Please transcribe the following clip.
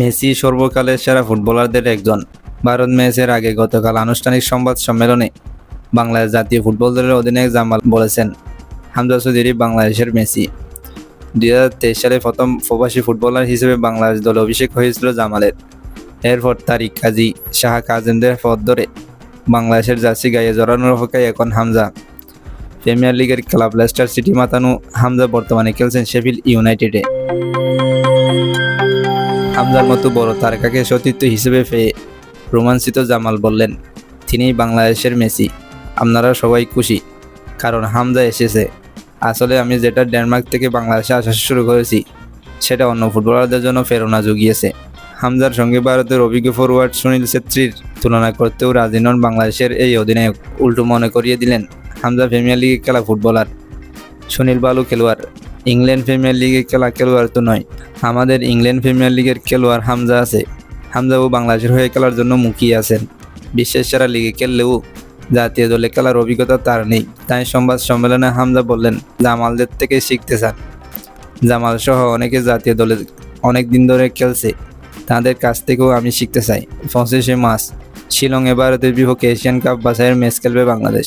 Messi সর্বকালের সেরা ফুটবলারদের একজন। ভারত ম্যাচের আগে গতকাল আনুষ্ঠানিক সংবাদ সম্মেলনে বাংলাদেশ জাতীয় ফুটবল দলের অধিনায়ক জামাল বলেছেন, হামজা চৌধুরী বাংলাদেশের মেসি। দুই হাজার তেইশ সালে প্রথম প্রবাসী ফুটবলার হিসেবে বাংলাদেশ দলে অভিষেক হয়েছিল জামালের। এরপর তারিক কাজী শাহ কাজেমদের পথ ধরে বাংলাদেশের জার্সি গায়ে জড়ানোর অপেক্ষায় এখন হামজা। প্রিমিয়ার লিগের ক্লাব লেস্টার সিটি মাতানু হামজা বর্তমানে খেলছেন শেফিল ইউনাইটেডে। হামজার মতো বড় তারকাকে সতীর্থ হিসেবে পেয়ে রোমাঞ্চিত জামাল বললেন, তিনিই বাংলাদেশের মেসি। আপনারা সবাই খুশি, কারণ হামজা এসেছে। আসলে আমি যেটা ডেনমার্ক থেকে বাংলাদেশে আসা শুরু করেছি, সেটা অন্য ফুটবলারদের জন্য প্রেরণা জুগিয়েছে। হামজার সঙ্গে ভারতের অভিজ্ঞ ফরওয়ার্ড সুনীল ছেত্রীর তুলনা করতেও রাজি নন বাংলাদেশের এই অধিনায়ক। উল্টো মনে করিয়ে দিলেন, হামজা প্রিমিয়ার লিগে খেলা ফুটবলার সুনীল বালু খেলোয়াড়। ইংল্যান্ড প্রিমিয়ার লিগে খেলা খেলোয়াড় তো নয়। আমাদের ইংল্যান্ড প্রিমিয়ার লিগের খেলোয়াড় হামজা আছে। হামজাও বাংলাদেশের হয়ে খেলার জন্য মুখিয়ে আছেন। বিশ্বের সেরা লিগে খেললেও জাতীয় দলে খেলার অভিজ্ঞতা তার নেই। তাই সংবাদ সম্মেলনে হামজা বললেন, জামালদের থেকে শিখতে চান। জামাল সহ অনেকে জাতীয় দলে অনেক দিন ধরে খেলছে। তাদের কাছ থেকেও আমি শিখতে চাই। পঁচিশে মাস শিলংয়ে ভারতের বিপক্ষে এশিয়ান কাপ বাছাইয়ের ম্যাচ খেলবে বাংলাদেশ।